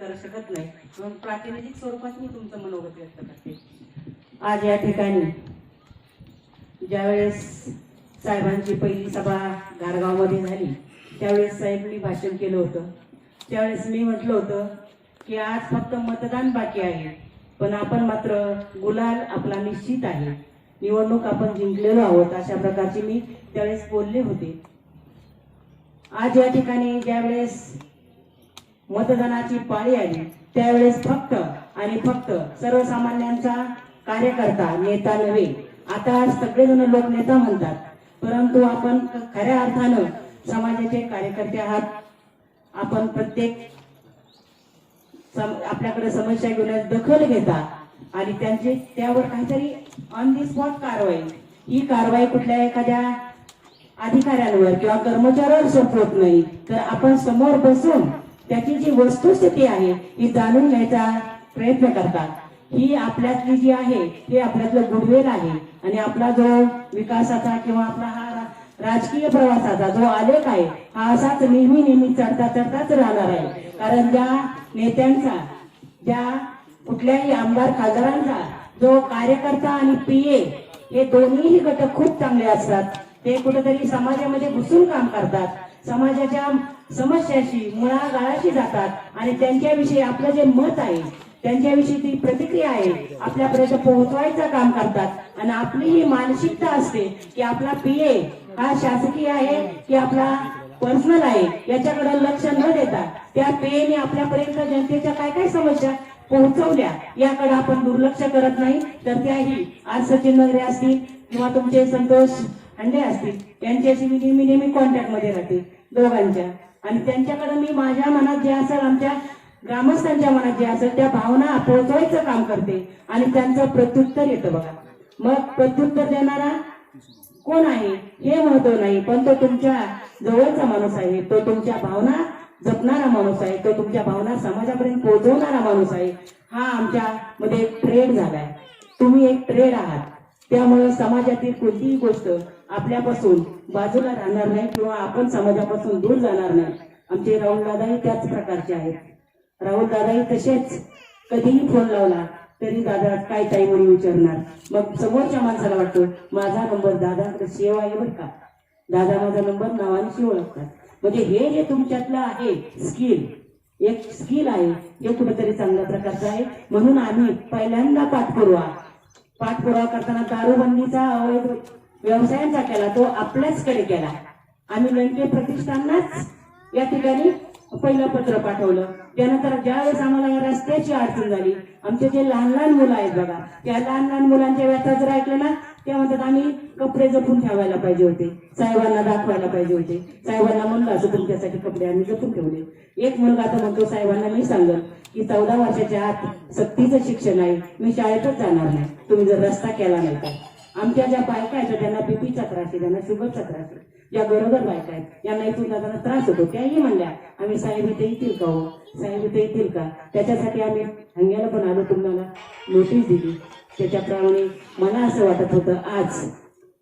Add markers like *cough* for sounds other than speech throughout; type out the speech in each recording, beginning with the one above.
करू शकत नाही. म्हणून प्रातिनिधिक स्वरूपात मी तुमचं मनोगत व्यक्त करते. आज या ठिकाणी ज्यावेळेस साहेबांची पहिली सभा गारगावमध्ये झाली त्यावेळेस साहेबांनी भाषण केलं होतं. त्यावेळेस मी म्हटलं होतं की आज फक्त मतदान बाकी आहे पण आपण मात्र गुलाल आपला निश्चित आहे. निवडणूक आपण जिंकलेलो आहोत अशा प्रकारची मी त्यावेळेस बोलले होते. आज या ठिकाणी ज्यावेळेस मतदानाची पाळी आली. त्यावेळेस फक्त आणि फक्त सर्वसामान्यांचा कार्यकर्ता नेता नव्हे. आता सगळेजण लोक नेता म्हणतात. परंतु आपण खऱ्या अर्थानं समाजाचे कार्यकर्ते आहात. आपण प्रत्येक आपल्याकडे समस्या घेऊन दखल घेता. आणि त्यांचे त्यावर काहीतरी ऑन दी स्पॉट कारवाई. ही कारवाई कुठल्या एखाद्या अधिकाऱ्यांवर किंवा कर्मचाऱ्यावर सोपवत नाही. तर आपण समोर बसून त्याची जी वस्तुस्थिती आहे ही जाणून घ्यायचा प्रयत्न करतात. ही आपल्यातली जी आहे हे आपल्यातलं गुडवेल आहे. आणि आपला जो विकासाचा किंवा आपला हा राजकीय प्रवासाचा जो आलेख आहे हा असाच नेहमी नेहमी चढता चढताच राहणार आहे. कारण ज्या नेत्यांचा ज्या कुठल्याही आमदार खासदारांचा जो कार्यकर्ता आणि पीए हे दोन्हीही घटक खूप चांगले असतात. ते कुठेतरी समाजामध्ये घुसून काम करतात. समाजाच्या समस्याशी मुळागाळाशी जातात. आणि त्यांच्याविषयी आपलं जे मत आहे त्यांच्याविषयी ती प्रतिक्रिया आहे आपल्यापर्यंत पोहोचवायचं काम करतात. आणि आपली ही मानसिकता असते की आपला पीए हा शासकीय आहे की आपला पर्सनल आहे याच्याकडे लक्ष न देता त्या पेने आपल्यापर्यंत जनतेच्या काय काय समस्या पोहोचवल्या याकडे आपण दुर्लक्ष करत नाही. तर त्याही आज सचिन नगरे असतील किंवा तुमचे संतोष हंडे असतील यांच्याशी मी नेहमी नेहमी कॉन्टॅक्टमध्ये राहते. दोघांच्या आणि त्यांच्याकडे मी माझ्या मनात जे असेल आमच्या ग्रामस्थांच्या मनात जे असेल त्या भावना पोहोचवायचं काम करते. आणि त्यांचं प्रत्युत्तर येतं बघा. मग प्रत्युत्तर देणारा कोण आहे? हे महत्त्व नाही पण तो तुमच्या जवळचा माणूस आहे. तो तुमच्या भावना जपणारा माणूस आहे. तो तुमच्या भावना समाजापर्यंत पोहोचवणारा माणूस आहे. हा आमच्या मध्ये एक ट्रेड झालाय. तुम्ही एक ट्रेड आहात. त्यामुळे समाजातील कोणतीही गोष्ट आपल्यापासून बाजूला राहणार नाही किंवा आपण समाजापासून दूर जाणार नाही. आमचे राहुल दादाही त्याच प्रकारचे आहेत. राहुल दादाही तसेच कधीही फोन लावला तरी दादा काय ताई म्हणून विचारणार. मग समोरच्या माणसाला वाटतो माझा नंबर दादा सेवा आहे बरं का? दादा माझा नंबर नावाने शिव ओळखतात. म्हणजे हे जे तुमच्यातलं आहे स्किल एक स्किल आहे हे कुठेतरी चांगल्या प्रकारचं आहे. म्हणून आम्ही पहिल्यांदा पाठपुरावा पाठपुरावा करताना दारूबंदीचा अवैध व्यवसायांचा केला तो आपल्याचकडे केला. आम्ही लंके प्रतिष्ठाननाच या ठिकाणी पहिलं पत्र पाठवलं. त्यानंतर ज्यावेळेस आम्हाला या रस्त्याची अडचण झाली आमचे जे लहान लहान मुलं आहेत बघा त्या लहान लहान मुलांच्या व्यथा जर ऐकलं ना त्या म्हणतात आम्ही कपडे जपून ठेवायला पाहिजे होते. साहेबांना दाखवायला पाहिजे होते. साहेबांना म्हणलं असं तुमच्यासाठी कपडे आम्ही जपून ठेवले. एक मुलगा तर म्हणतो साहेबांना मी सांगल की चौदा वर्षाच्या आत सक्तीचं शिक्षण आहे. मी शाळेतच जाणार नाही. तुम्ही जर रस्ता केला नाही तर. आमच्या ज्या बायका आहेत त्यांना बीपीचा त्रास आहे त्यांना शुगरचा त्रास आहे ज्या गरोदर बायका आहेत यांना इथून जाताना त्रास होतो त्याही म्हणल्या आम्ही साहेब इथे येतील का हो? साहेब इथे येतील का? त्याच्यासाठी आम्ही हंग्याला पण आलो तुम्हाला नोटीस दिली. त्याच्याप्रमाणे मला असं वाटत होतं आज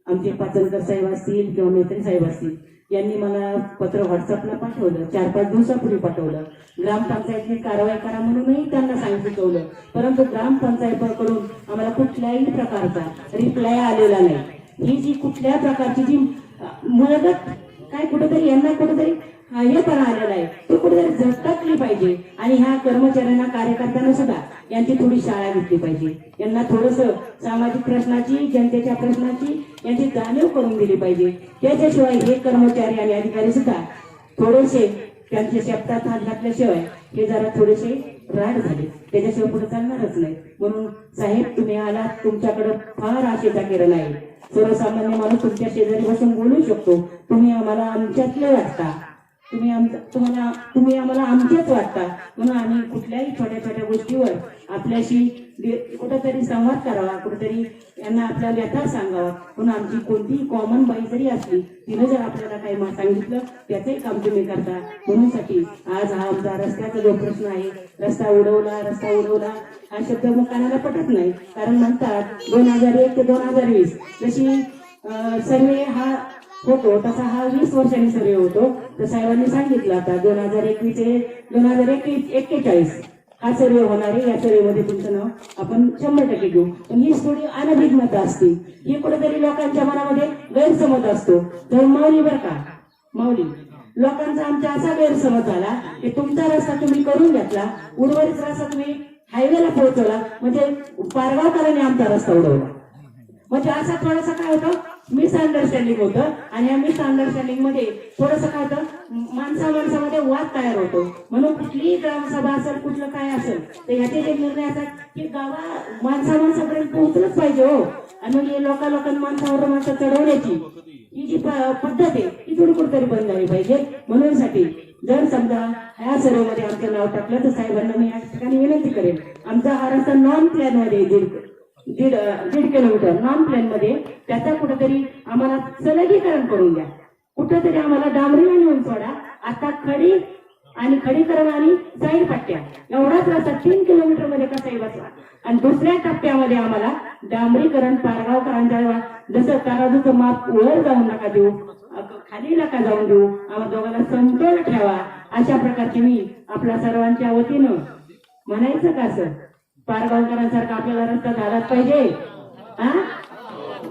आमचे पाचनकर साहेब असतील किंवा मैत्री साहेब असतील यांनी मला पत्र व्हॉट्सअपला पाठवलं चार पाच दिवसापूर्वी पाठवलं. ग्रामपंचायतने कारवाई करा म्हणूनही त्यांना सांगितलं परंतु ग्रामपंचायतीकडून आम्हाला कुठल्याही प्रकारचा रिप्लाय आलेला नाही. ही जी कुठल्या प्रकारची जी मुळगत काय कुठेतरी यांना कुठेतरी पण आलेलं आहे. तो कुठेतरी झटकली पाहिजे. आणि ह्या कर्मचाऱ्यांना कार्यकर्त्यांना सुद्धा यांची थोडी शाळा घेतली पाहिजे. यांना थोडस सामाजिक प्रश्नाची जनतेच्या प्रश्नाची यांची जाणीव करून दिली पाहिजे. त्याच्याशिवाय हे कर्मचारी आणि अधिकारी सुद्धा थोडेसे त्यांच्या शब्दात हात घातल्याशिवाय हे जरा थोडेसे राड झाले. त्याच्याशिवाय पुढे चालणारच नाही. म्हणून साहेब तुम्ही आलात. तुमच्याकडे फार आशेचा किरण आहे. सर्वसामान्य माणूस तुमच्या शेजारी बसून बोलू शकतो. तुम्ही आम्हाला आमच्यातले वाटता. तुम्ही तुम्हाला तुम्ही आम्हाला आमचेच वाटता. म्हणून आम्ही कुठल्याही छोट्या छोट्या गोष्टीवर आपल्याशी कुठंतरी संवाद करावा कुठेतरी यांना आपल्या व्यथा सांगावा. म्हणून आमची कोणतीही कॉमन बाई जरी असली तिनं जर आपल्याला काही सांगितलं त्याचंही काम तुम्ही करता. म्हणून साठी आज हा आमचा रस्त्याचा जो प्रश्न आहे रस्ता उडवला रस्ता उडवला हा शब्द मग कानाला पटत नाही. कारण म्हणतात दोन हजार एक ते दोन हजार वीस जशी सर्वे हा होतो. तसा हा वीस वर्षांनी सर्वे होतो. तर साहेबांनी सांगितलं आता दोन हजार एकवीस दोन हजार एक्केचाळीस हा सर्वे होणार आहे. या सर्वेमध्ये तुमचं नाव आपण शंभर टक्के घेऊ. पण ही थोडी अनभिज्ञता असते. ही कुठेतरी लोकांच्या मनामध्ये गैरसमज असतो. तर माऊली बरं का? माऊली. लोकांचा आमचा असा गैरसमज झाला की तुमचा रस्ता तुम्ही करून घेतला उर्वरित रस्ता तुम्ही हायवेला पोहोचवला म्हणजे पारगावकरांनी आमचा रस्ता उडवला. म्हणजे असा थोडासा काय होतं? मिसअंडरस्टँडिंग होतं. आणि या मिसअंडरस्टँडिंगमध्ये थोडस काय होतं? माणसा माणसामध्ये वाद तयार होतो. म्हणून कुठलीही ग्रामसभा असेल कुठलं काय असेल तर ह्याचे जे निर्णय असतात की गावा माणसा माणसापर्यंत पोहोचलंच पाहिजे हो. आणि मग हे लोका लोकांना माणसावर माणसं चढवण्याची ही जी प- पद्धत आहे ती थोडी कुठेतरी बंद झाली पाहिजे. म्हणून साठी जर समजा ह्या सर्वेमध्ये आमचं नाव टाकलं तर साहेबांना मी या ठिकाणी विनंती करेन. आमचा हा रस्ता नॉन प्लॅनमध्ये दीड दीड किलोमीटर नॉन प्लेनमध्ये त्याचा कुठेतरी आम्हाला सलगीकरण करून द्या. कुठेतरी आम्हाला डांबरीला नेऊन सोडा. आता खडी आणि खडीकरण आणि साईड पट्ट्या. एवढाच रस्ता तीन किलोमीटरमध्ये कसाही बसला. आणि दुसऱ्या टप्प्यामध्ये आम्हाला डांबरीकरण पारगावकरांच्या जसं ताराजूचं माप वर जाऊन नका देऊ खाली नका जाऊन देऊ आम्हाला दोघांना समतोल ठेवा. अशा प्रकारचे मी आपल्या सर्वांच्या वतीनं म्हणायचं का सर? पारगावकरांसारखा आपल्याला रस्ता झालाच पाहिजे. हा?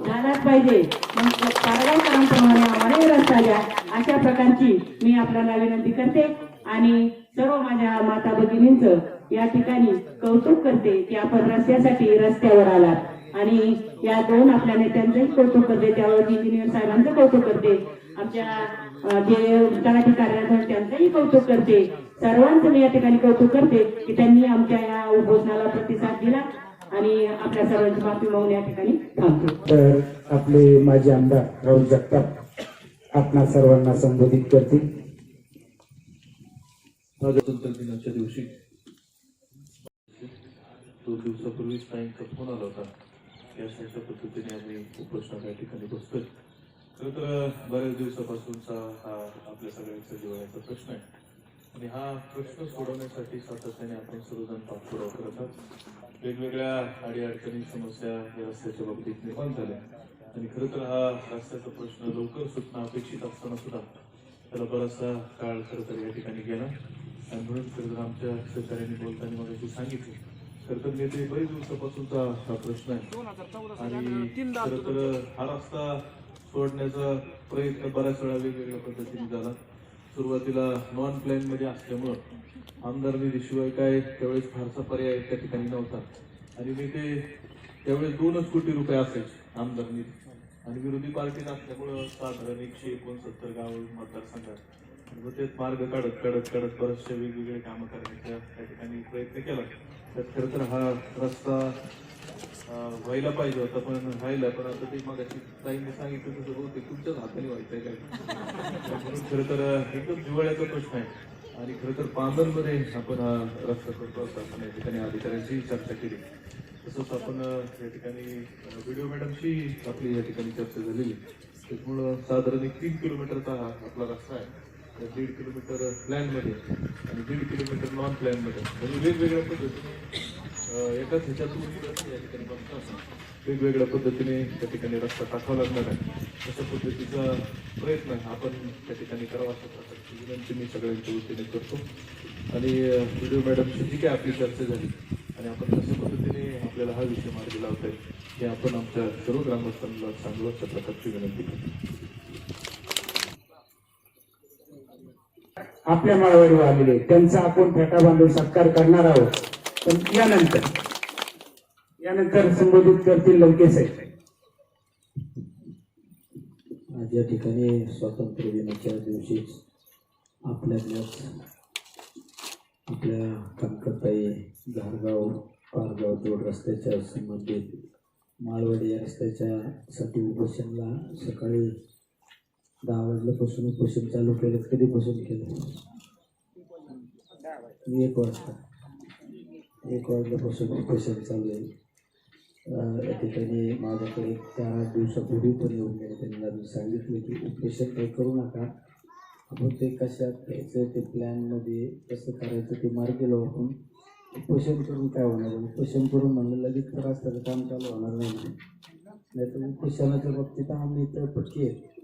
झालाच पाहिजे. मग पारगावकरांप्रमाणे आम्हालाही रस्ता द्या. अशा प्रकारची मी आपल्याला विनंती करते आणि सर्व माझ्या माता भगिनींचं या ठिकाणी कौतुक करते की आपण रस्त्यासाठी रस्त्यावर आलात. आणि या दोन आपल्या नेत्यांचंही कौतुक करते. त्यावर इंजिनियर साहेबांचं कौतुक करते. आमच्या जे तलाठी कार्यालय त्यांचंही कौतुक करते. सर्वांचं मी या ठिकाणी कौतुक करते की त्यांनी आमच्या या उपोषणाला प्रतिसाद दिला आणि आपल्या सर्वांची माफी मागून या ठिकाणी थांबतो. तर आपले माजी आमदार राहुल जगताप आपणा सर्वांना संबोधित करतील. स्वातंत्र्य दिनाच्या दिवशी दोन दिवसापूर्वी ताईंचा फोन आला होता. अशा पद्धतीने आम्ही उपोषणा त्या ठिकाणी बसतोय. खरं तर बऱ्याच दिवसापासूनचा हा आपल्या सगळ्यांचा जिव्हाळ्याचा प्रश्न आहे. आणि हा प्रश्न सोडवण्यासाठी सातत्याने आपण सर्वजण पाठपुरावा करत आहोत. वेगवेगळ्या अडीअडचणी समस्या या रस्त्याच्या बाबतीत निर्माण झाल्या. आणि खरं तर हा रस्त्याचा प्रश्न लवकर सुटणं अपेक्षित असताना सुद्धा त्याला बराचसा काळ खरं तर या ठिकाणी गेला. आणि म्हणून खरं तर आमच्या सहकार्याने बोलताना मला सांगितलं. खरं तर गेले बरेच दिवसापासूनचा हा प्रश्न आहे. आणि खरं तर हा रस्ता सोडण्याचा प्रयत्न बऱ्याच वेळा वेगवेगळ्या पद्धतीने झाला. सुरुवातीला नॉन प्लॅनमध्ये असल्यामुळं आमदार निधीशिवाय काय त्यावेळेस फारसा पर्याय त्या ठिकाणी नव्हता. आणि मी ते त्यावेळेस दोनच कोटी रुपये असायचे आमदार निधी आणि विरोधी पार्टीत असल्यामुळं साधारण एकशे एकोणसत्तर गाव मतदारसंघात. ते तेच मार्ग काढत काढत काढत बरेचसे वेगवेगळे कामं करण्याचा त्या ठिकाणी प्रयत्न केला. त्यात खरं तर हा रस्ता व्हायला पाहिजे होता पण व्हायला पण आता ते मग ताईने सांगितलं तसं बहुतेक तुमच्याच हाताने व्हायचंय काय म्हणून खरं तर एकदम जिव्हाळ्याचा प्रश्न आहे. आणि खरं तर पांदरमध्ये आपण हा रस्ता करतो असं आपण या ठिकाणी अधिकाऱ्यांशी चर्चा केली. तसंच आपण या ठिकाणी व्हिडिओ मॅडमशी आपली या ठिकाणी चर्चा झालेली त्यामुळं साधारण एक तीन किलोमीटरचा हा आपला रस्ता आहे. दीड किलोमीटर प्लॅनमध्ये आणि दीड किलोमीटर नॉन प्लॅनमध्ये म्हणजे वेगवेगळ्या पद्धतीने एकाच ह्याच्यातून या ठिकाणी बनतात असं. वेगवेगळ्या पद्धतीने त्या ठिकाणी रस्ता टाकावा लागणार आहे. अशा पद्धतीचा प्रयत्न आपण त्या ठिकाणी करावा अशा प्रकारची विनंती मी सगळ्यांच्या वतीने करतो. आणि व्हिडिओ मॅडमची जी काय आपली चर्चा झाली आणि आपण कशा पद्धतीने आपल्याला हा विषय मार्गी लावता येईल हे आपण आमच्या सर्व ग्रामस्थांना चांगलं अशा प्रकारची विनंती करतो. आपल्या माळावर आलेले त्यांचा आपण फेटा बांधून सत्कार करणार आहोत. पण यानंतर यानंतर संबोधित करतील लंकेश साहेब. आज या ठिकाणी स्वातंत्र्य दिनाच्या दिवशीच आपल्यातल्याच आपल्या कामकर्ताई धारगाव पारगाव जोड रस्त्याच्या संबंधित माळवडी या रस्त्याच्या साठी उपोषणला सकाळी दहा वाजल्यापासून उपोषण चालू केलं. कधीपासून केलं? एक वाजता. एक वाजल्यापासून उपोषण चालू आहे. या ठिकाणी माझ्याकडे एक चार आठ दिवसापूर्वी पण येऊन गेले. त्यांना मी सांगितलं की उपेशन काही करू नका. आपण ते कशात घ्यायचं ते प्लॅनमध्ये कसं करायचं ते मार्ग केलं आपण. उपोषण करून काय होणार? उपेशन उपोषण करून म्हणलं लगेच तर रस्त्याचं काम चालू होणार नाही. नाही तर उपोषणाच्या बाबतीत आम्ही तर पटकी आहे.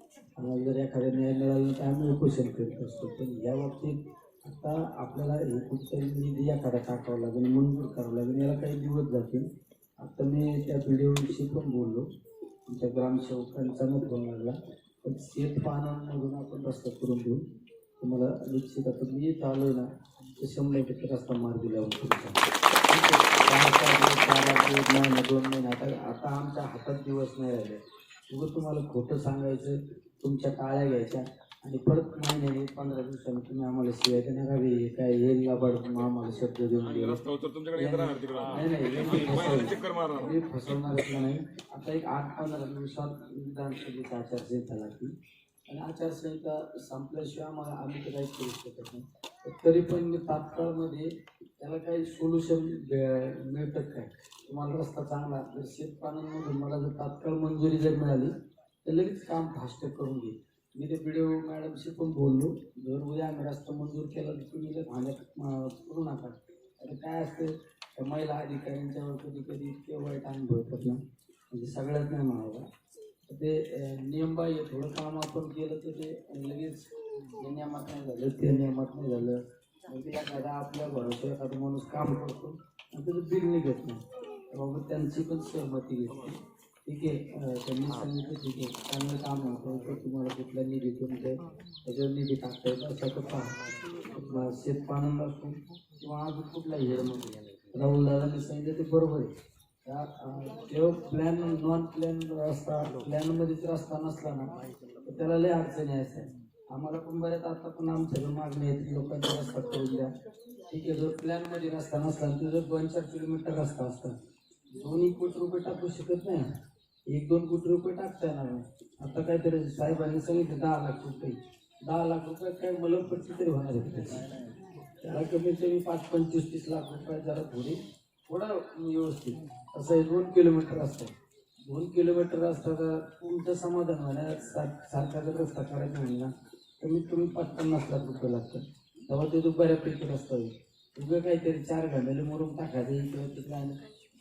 मला जर एखाद्या न्याय मिळाला तर आम्ही क्वेश्चन करत असतो पण या बाबतीत आता आपल्याला हे कुठतरी निधी एखादा टाकावा लागेल मंजूर करावं लागेल याला काही दिवस जातील. आता मी त्या व्हिडिओविषयी पण बोललो. आमच्या ग्रामसेवकांचा मत फोन लागला. पण शेत पानांमधून आपण रस्ता करून देऊ तुम्हाला निश्चित आता मी येत आलो ना तर शंभर टक्के रस्ता मार्गी लावून तुमचा महिना दोन महिने आता आता आमच्या हातात दिवस नाही राहिले. उगं तुम्हाला खोटं सांगायचं तुमच्या टाळ्या घ्यायच्या. आणि परत महिन्याने पंधरा दिवसांनी तुम्ही आम्हाला शिवाय हवे हे काय हे लाबाड आम्हाला शब्द देऊन गेले नाही नाही. हे फसवणारच नाही. आता एक आठ पंधरा दिवसात विधानसभेची आचारसंहिता लागली. आणि आचारसंहिता संपल्याशिवाय आम्हाला आम्ही तर काही करू शकत नाही. तर तरी पण मी तात्काळमध्ये त्याला काही सोल्युशन मिळतं काय? तुम्हाला रस्ता चांगला जर शेतपाण्यांमधून मला जर तात्काळ मंजुरी जर मिळाली तर लगेच काम फास्ट करून घेईल मी ते व्हिडिओ मॅडमशी पण बोललो जर उद्या आम्ही रस्ता मंजूर केला तर तुम्ही ते भांड्यात करू नका. आता काय असतं त्या महिला अधिकाऱ्यांच्यावर कधी कधी इतके वाईट अनुभव येतात ना म्हणजे सगळ्यात नाही म्हणाला तर ते नियमबाह्य थोडं काम आपण केलं तर ते लगेच हे नियमात नाही झालं ते नियमात नाही झालं. म्हणजे एखादा आपल्या भरोश्यावर एखादा माणूस काम करतो आणि त्याचं बिल निघत नाही. बाबा त्यांची पण सहमती घेतली. ठीक आहे. अं, त्यांनी सांगितलं ठीक आहे. चांगलं काम होतं तर तुम्हाला कुठल्या निधीतून ते त्याच्यावर निधी टाकता येतं असं तर पहा शेतपालन असो किंवा अजून कुठलाही हेडमध्ये राहुल दादांनी सांगितलं ते बरोबर आहे. प्लॅन नॉन प्लॅन रस्ता प्लॅनमध्येच रस्ता नसला ना तर त्याला लय अडचणी असतात आम्हाला पण बऱ्याच आता पण आमच्याकडे मागणी आहे लोकांचा रस्ता करून द्या. ठीक आहे जर प्लॅनमध्ये रस्ता नसला तर जर दोन चार किलोमीटर रस्ता असता दोन एक कोटी रुपये टाकू शकत नाही. एक दोन कोटी रुपये टाकता येणार नाही आता काहीतरी साहेबांनी सांगितलं दहा लाख रुपये. दहा लाख रुपये काय मलमपट्टी तरी होणार आहे. त्याला कमीत कमी पाच पंचवीस तीस लाख रुपये जरा थोडी थोडा व्यवस्थित. असं हे दोन किलोमीटर असतं. दोन किलोमीटर रस्ता तर तुमचं समाधान होणार. सार- सारखा रस्ता करायचा म्हणलं ना कमीत कमी पाच पन्नास लाख रुपये लागतात. तेव्हा ते तो रस्ता होईल उभे काहीतरी चार घंट्याला मोरून टाकायचं इकडे तिकडे आणि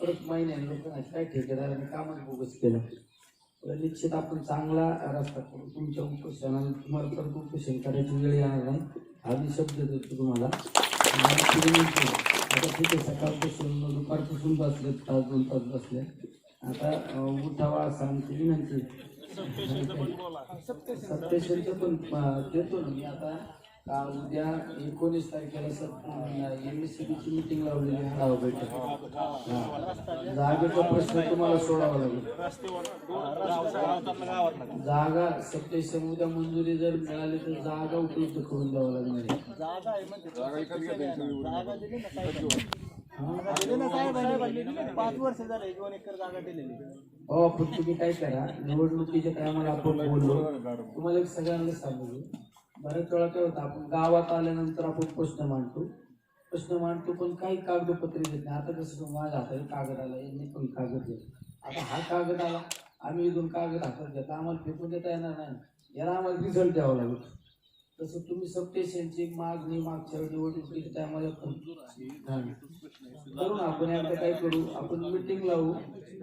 परत महिन्याने लोकांना काय ठेकेदाराने कामच बोगस केलं. निश्चित आपण चांगला रस्ता करू. तुमच्या उपोषणाने तुम्हाला परत उपोषण करायची वेळ येणार नाही. हा मी शब्द देतो तुम्हाला. आता ठीक आहे सकाळपासून दुपारपासून बसले तास दोन तास बसले. आता उठावा असं आमची विनंती सप्टेशनचं पण देतो ना मी आता. उद्या एकोणीस तारखेला एम एस सी बीची मिटिंग लावलेली आहे. हा. जागेचा प्रश्न तुम्हाला सोडावा लागेल. जागा सप्टेशन उद्या मंजुरी जर मिळाली तर जागा उपलब्ध करून द्यावं लागणार पाच वर्ष झाले दोन एकर जागा दिलेली. हो पण तुम्ही काय करा निवडणुकीच्या टायमाला आपण बोललो. तुम्हाला एक सगळ्यांना सांगू. बऱ्याच वेळा काय होतं आपण गावात आल्यानंतर आपण प्रश्न मांडतो. प्रश्न मांडतो पण काही कागदपत्रे देत नाही. आता कसं माझ्या हाताने कागद आला यांनी पण कागद देत आता हा कागद आला आम्ही इथून कागद हातात घेता आम्हाला फेकून देता येणार नाही. याला आम्हाला रिझल्ट द्यावा लागेल. तसं तुम्ही सबस्टेशनची मागणी मागच्या निवडणुकीची टायमाला करून आपण आता काय करू आपण मिटिंग लावू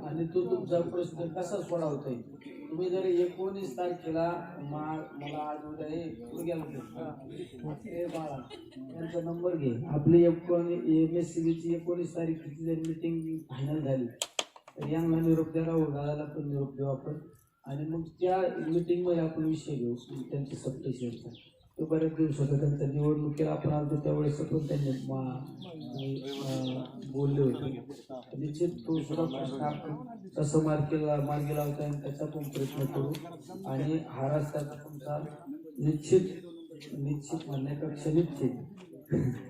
आणि तो तुमचा प्रश्न कसा सोडवता येईल? तुम्ही जर एकोणीस तारखेला मा- मला आज उद्या हे कुठं बाळा त्यांचा नंबर घे. आपली एकोणी एम एस सी बीची एकोणीस तारखेची जर मिटिंग फायनल झाली तर यांना निरोप द्या राहुल पण निरोप देऊ आपण. आणि मग त्या मिटिंगमध्ये आपण विषय घेऊ त्यांचे सप्टेशनचा तो बऱ्याच दिवस त्यांचा त्यांच्या निवडणुकीला आपण आलो त्यावेळेस पण त्यांनी मा- बोलले होते. निश्चित तो सुद्धा प्रश्न आपण कसं मार्गेला मार्गी लावता येईल त्याचा पण प्रयत्न करू. आणि हा रस्ता तुमचा निश्चित निश्चित म्हणण्यापेक्षा निश्चित. *laughs*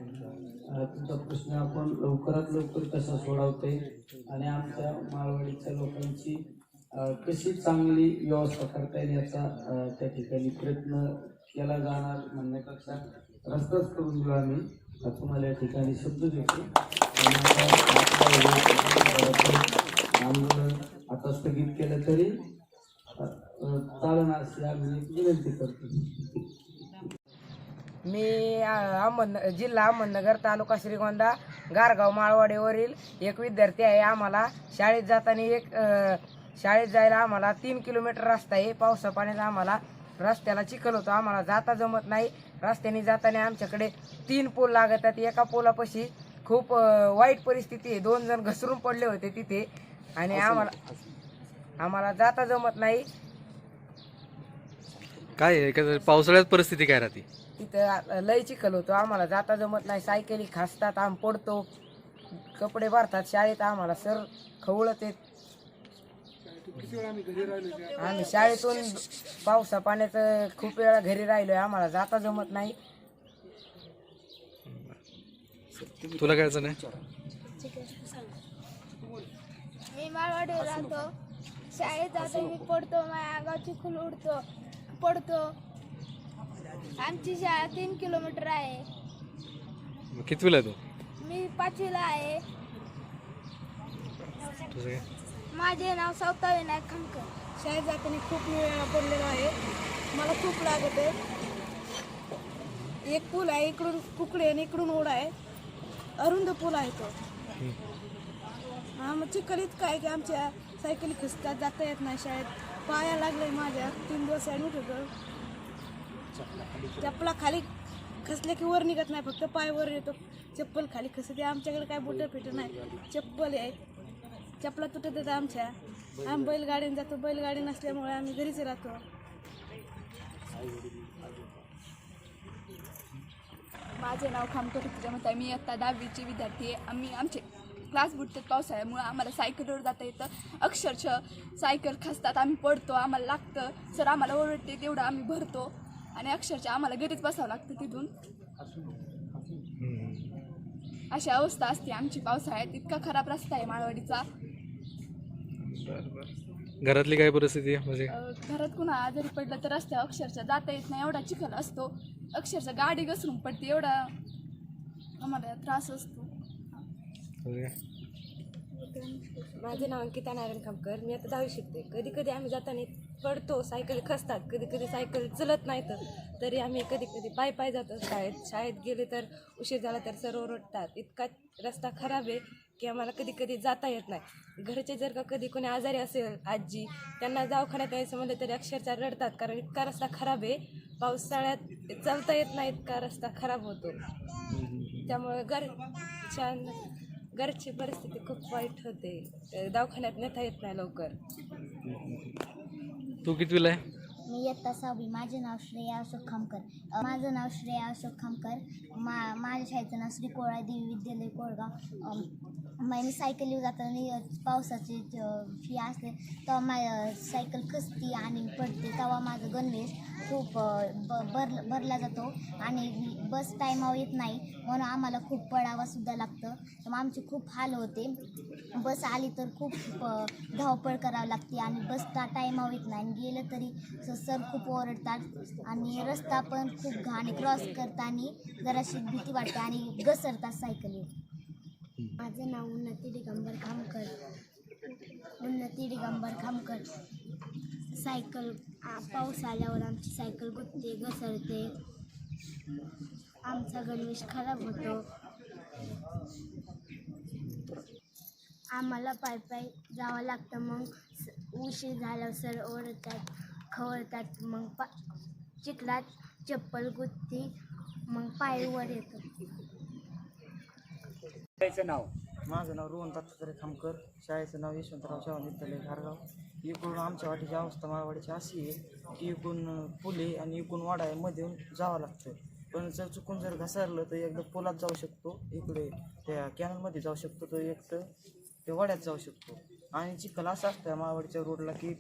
तुमचा प्रश्न आपण लवकरात लवकर कसा सोडवता येईल आणि आमच्या माळवाडीच्या लोकांची कशी चांगली व्यवस्था करता येईल याचा त्या ठिकाणी प्रयत्न केला जाणार म्हणण्यापेक्षा रस्ताच करून देऊ आम्ही. तुम्हाला या ठिकाणी शब्द देतो. आंदोलन आता स्थगित केलं तरी अं, अं, अशी आम्ही विनंती करतो. मी अहमद जिल्हा अहमदनगर तालुका श्रीगोंदा गारगाव माळवाडीवरील एक विद्यार्थी आहे. आम्हाला शाळेत जाताना एक शाळेत जायला आम्हाला तीन किलोमीटर रस्ता आहे. पावसा पाण्याचा आम्हाला रस्त्याला चिखल होतो आम्हाला जाता जमत नाही. रस्त्याने जाताना आमच्याकडे तीन पूल लागतात. एका पुलापाशी खूप वाईट परिस्थिती आहे. दोन जण घसरून पडले होते तिथे. आणि आम्हाला आम्हाला जाता जमत नाही. काय आहे? का पावसाळ्यात परिस्थिती काय राहते? तिथं लय चिखल होतो. आम्हाला जाता जमत नाही. सायकली खासतात. आम पडतो. कपडे भरतात. शाळेत आम्हाला सर खवळत येत आम्ही शाळेतून पावसा पाण्याचं खूप वेळा घरी राहिलोय आम्हाला जाता जमत नाही. तुला काय अडचण आहे मी मारवाडीवर राहतो. शाळेत जातो मी पडतो माझ्या अंगाची खुल उडतो पडतो. आमची शाळा तीन किलोमीटर आहे. मग कितवीला आहे तू? मी पाचवीला आहे. तुझं काय? माझे नाव सवता विनायक खामकर शाळेत जाताना खूप मी वेळा पडलेलो आहे. मला खूप लागत आहे. एक पूल आहे इकडून कुकडे आणि इकडून ओढा आहे. अरुंद पूल आहे तो. मग चिखलीत काय की आमच्या सायकली खसतात जाता येत नाही शाळेत. पाया लागले माझ्या. तीन दिवस ॲडमिट होतं चपला खाली खसले की वर निघत नाही फक्त पाय वर येतो. चप्पल खाली खसते. आमच्याकडे काय बुटं फिट नाही. चप्पल आहे. चपला तुटत येतात आमच्या. आम्ही बैलगाडीने जातो. बैलगाडी नसल्यामुळे आम्ही घरीच राहतो. माझे नाव खामकर आहे. मी आता दहावीची विद्यार्थी आहे. आम्ही आमचे क्लास बुडतात पावसाळ्यामुळे. आम्हाला सायकलवर जाता येतं. अक्षरशः सायकल खसतात. आम्ही पडतो. आम्हाला लागतं. सर आम्हाला ओरडते. तेवढं आम्ही भरतो. आणि अक्षरशः आम्हाला घरीच बसावं लागतं तिथून. अशी अवस्था असते आमची पावसाळ्यात. इतका खराब रस्ता आहे माळवाडीचा. घरातली काय परिस्थिती आहे? म्हणजे? अ, घरात कुणा आजारी पडलं तर रस्त्यावर अक्षरशः जाता येत नाही एवढा चिखल असतो. अक्षरशः गाडी घसरून पडते एवढा आम्हाला त्रास असतो. काय? माझे नाव अंकिता नारायण खामकर. मी आता दहावी शिकते. कधी कधी आम्ही जाताना पडतो सायकल खसतात. कधी कधी सायकल चलत नाही तर. तरी आम्ही कधी कधी पाय पाय जातो शाळेत शाळेत गेले तर उशीर झाला तर सर्व ओरडतात. इतका रस्ता खराब आहे. की आम्हाला कधी कधी जाता येत नाही. घरचे जर का कधी कोणी आजारी असेल आजी त्यांना दवाखान्यात यायचं म्हणलं तरी अक्षरशः रडतात. कारण इतका रस्ता खराब आहे. पावसाळ्यात चालता येत नाही इतका रस्ता खराब होतो. त्यामुळे घरच्या घरची परिस्थिती खूप वाईट होते. दवाखान्यात नेता येत नाही लवकर. तू कितवीला आहे? मी इयत्ता सहावी माझे नाव श्रेया अशोक खामकर. माझं नाव श्रेया अशोक खामकर. मा माझ्या शाळेचं नाव श्री कोळा देवी विद्यालय कोळगाव. अम, सायकल मी सायकलीवर जाताना पावसाची फी असते तेव्हा मा सायकल खसती आणि पडते तेव्हा माझं गणवेश खूप ब भर भरला जातो. आणि बस टायमावर येत नाही म्हणून आम्हाला खूप पडावासुद्धा लागतं. तर मग आमचे खूप हाल होते. बस आली तर खूप धावपळ करावी लागते आणि बस टा टायमावर येत नाही. आणि गेलं तरी सर खूप ओरडतात आणि रस्ता पण खूप घाण क्रॉस करताना जराशी भीती वाटते आणि घसरतात सायकलीवर माझं नाव उन्नती दिगंबर खामकर. उन्नती दिगंबर खामकर. सायकल आ, पाऊस आल्यावर आमची सायकल गुतते घसरते. आमचा गणवेश खराब होतो. आम्हाला पाय पाय जावं लागतं. मग स- उशीर झाल्यावर सर ओरडतात. खवळतात मग पा चिखलात चप्पल गुत्ती मग पाय वर येतो. त्याचं नाव? माझं नाव रोहन दत्तात्रय खामकर. शाळेचं नाव यशवंतराव चव्हाण विद्यालय घारगाव इकडून आमच्या वाटीची अवस्था माळवाडीची अशी आहे की इकडून पुले आणि इकडून वाडा आहे मध्ये जावं लागतं. पण जर चुकून जर घसरलं तर एकदा पुलात जाऊ शकतो इकडे त्या कॅनलमध्ये जाऊ शकतो तर एक तर ते वाड्यात जाऊ शकतो. आणि चिखल असं असतं माळवाडीच्या रोडला की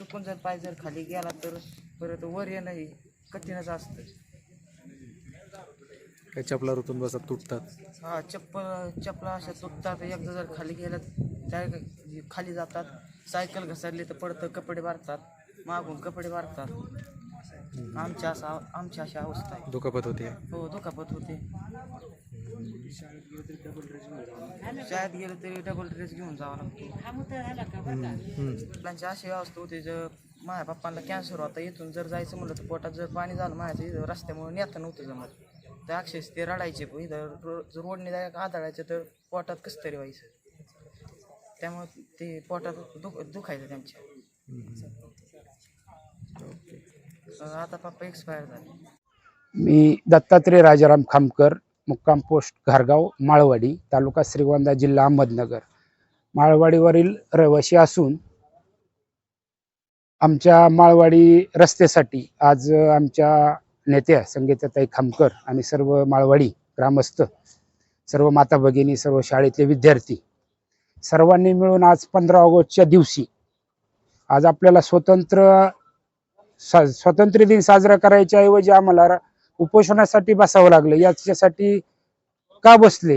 चुकून जर पाय जर खाली गेला तर परत वर येणं कठीणच असतं. काय चपला ऋतून बसत तुटतात. हा चप्पल चपला अशा तुटतात. एकदा जर खाली गेलं त्या खाली जातात सायकल घसरली तर पडतं कपडे बारतात मागून कपडे बारतात आमच्या असा आमची अशी अवस्था आहे. दुखापत होते. हो दुखापत होते. शाळेत गेलं तरी डबल ड्रेस घेऊन जावं लागतो. मुलांची अशी अवस्था होती जर माझ्या पप्पांना कॅन्सर होता इथून जर जायचं म्हणलं तर पोटात जर पाणी झालं माझ्या इथं रस्त्यामुळे नेता नव्हतं जमत. तर अक्षरश ते रडायचे पण इथं रो- जर रोडने जायला आदळायचं तर पोटात कसं तरी व्हायचं. त्यामुळे ते पोटात दुख दुखायचं त्यांच्या. अं, आता पप्पा एक्सपायर झाले. मी दत्तात्रय राजाराम खामकर मुक्काम पोस्ट घारगाव माळवाडी तालुका श्रीगोंदा जिल्हा अहमदनगर. माळवाडीवरील रहिवासी असून आमच्या माळवाडी रस्त्यासाठी आज आमच्या नेत्या संगीताताई खामकर आणि सर्व माळवाडी ग्रामस्थ सर्व माता भगिनी सर्व शाळेतले विद्यार्थी सर्वांनी मिळून आज पंधरा ऑगस्टच्या दिवशी आज आपल्याला स्वतंत्र सा स्वातंत्र्य दिन साजरा करायच्या ऐवजी आम्हाला उपोषणासाठी बसावं लागलं. याच्यासाठी का बसले?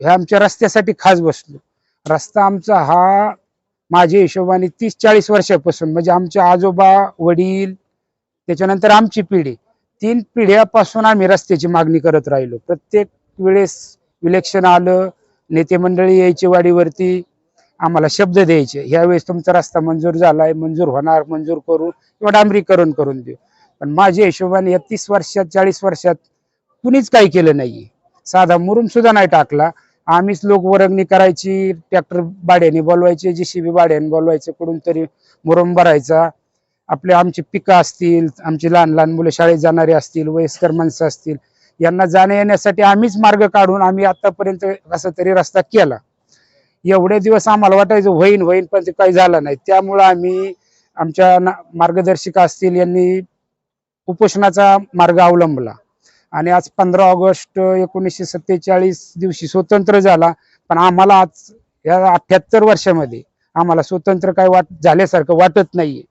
हे आमच्या रस्त्यासाठी खास बसलो. रस्ता आमचा हा माझ्या हिशोबाने तीस चाळीस वर्षापासून म्हणजे आमचे आजोबा वडील त्याच्यानंतर आमची पिढी तीन पिढ्यापासून आम्ही रस्त्याची मागणी करत राहिलो. प्रत्येक वेळेस इलेक्शन आलं नेते मंडळी यायची वाडीवरती आम्हाला शब्द द्यायचे. ह्यावेळेस तुमचा रस्ता मंजूर झालाय मंजूर होणार मंजूर करू किंवा डांबरीकरण करून देऊ. पण माझ्या हिशोबाने या तीस वर्षात चाळीस वर्षात कुणीच काही केलं नाहीये. साधा मुरुम सुद्धा नाही टाकला. आम्हीच लोक वर्गणी करायची ट्रॅक्टर भाड्याने बोलवायचे जेसीबी भाड्याने बोलवायचे कुठून तरी मुरुम भरायचा. आपले आमची पिकं असतील आमची लहान लहान मुलं शाळेत जाणारे असतील वयस्कर माणसं असतील यांना जाण्या येण्यासाठी आम्हीच मार्ग काढून आम्ही आतापर्यंत कसा तरी रस्ता केला. एवढे दिवस आम्हाला वाटायचं होईन होईन पण ते काही झालं नाही. त्यामुळं आम्ही आमच्या मार्गदर्शिका असतील यांनी उपोषणाचा मार्ग अवलंबला. आणि आज पंधरा ऑगस्ट एकोणीसशे सत्तेचाळीस दिवशी स्वतंत्र झाला. पण आम्हाला आज या अठ्ठ्याहत्तर वर्षामध्ये आम्हाला स्वतंत्र काय वाट झाल्यासारखं वाटत नाहीये.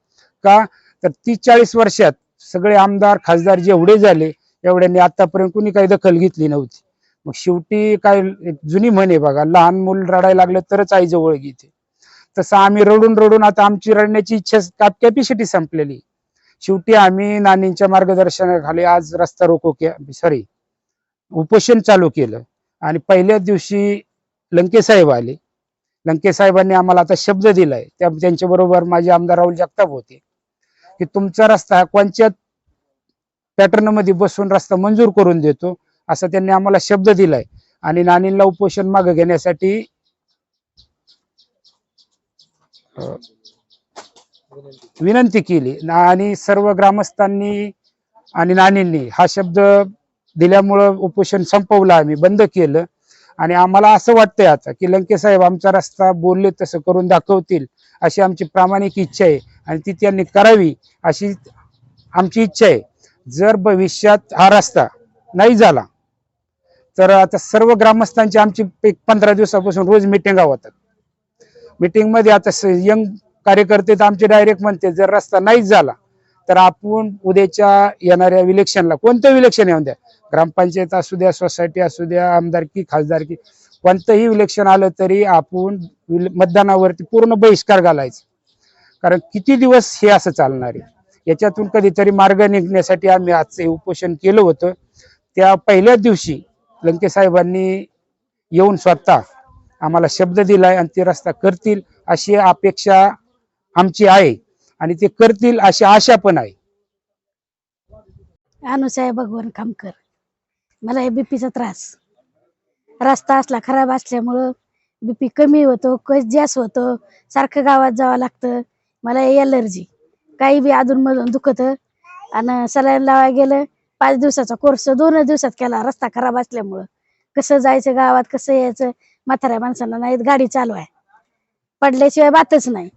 का? तर तीस चाळीस वर्षात सगळे आमदार खासदार जेवढे झाले एवढ्यांनी आतापर्यंत कुणी काही दखल घेतली नव्हती. मग शेवटी काय जुनी म्हणे बघा लहान मूल रडायला लागलं तरच आई जवळ घेते. तसं आम्ही रडून रडून आता आमची रडण्याची इच्छा कॅपॅसिटी संपलेली शेवटी आम्ही नानींच्या मार्गदर्शनाखाली आज रस्ता रोको सॉरी उपोषण चालू केलं. आणि पहिल्याच दिवशी लंके साहेब आले. लंके साहेबांनी आम्हाला आता शब्द दिलाय. त्या त्यांच्या बरोबर माझे आमदार राहुल जगताप होते. की तुमचा रस्ता कोणत्या पॅटर्नमध्ये बसून रस्ता मंजूर करून देतो असं त्यांनी आम्हाला शब्द दिलाय. आणि नानींना उपोषण मागे घेण्यासाठी विनंती केली. आणि सर्व ग्रामस्थांनी आणि नानींनी हा शब्द दिल्यामुळं उपोषण संपवलं आम्ही बंद केलं. आणि आम्हाला असं वाटतंय आता की लंके साहेब आमचा रस्ता बोलले तसं करून दाखवतील अशी आमची प्रामाणिक इच्छा आहे आणि ती त्यांनी करावी अशी आमची इच्छा आहे. जर भविष्यात हा रस्ता नाही झाला तर आता सर्व ग्रामस्थांची आमची एक पंधरा दिवसापासून रोज मिटिंगा होतात मिटिंगमध्ये आता यंग कार्यकर्ते तर आमचे डायरेक्ट म्हणते जर रस्ता नाहीच झाला तर आपण उद्याच्या येणाऱ्या इलेक्शनला कोणतं इलेक्शन येऊन द्या? ग्रामपंचायत असू द्या सोसायटी असू द्या आमदारकी खासदारकी कोणतंही इलेक्शन आलं तरी आपण विल- मतदानावरती पूर्ण बहिष्कार घालायचा. कारण किती दिवस हे असं चालणार आहे? याच्यातून कधीतरी मार्ग निघण्यासाठी आम्ही आजचं उपोषण केलं होतं. त्या पहिल्याच दिवशी लंकेसाहेबांनी येऊन स्वतः आम्हाला शब्द दिलाय आणि ते रस्ता करतील अशी अपेक्षा आमची आहे आणि ते करतील अशी आशा पण आहे. अनुसाय भगवान खामकर मला हे बीपीचा त्रास. रस्ता असला खराब असल्यामुळं बीपी कमी होतो कस जास्त होतो सारखं गावात जावं लागतं. मला एलर्जी काही बी अधून मधून दुखत. आणि सलाईन लावायला गेलं पाच दिवसाचा कोर्स दोनच दिवसात केला रस्ता खराब असल्यामुळं. कसं जायचं गावात कसं यायचं? म्हाताऱ्या माणसांना नाही गाडी चालू आहे पडल्याशिवाय बातच नाही.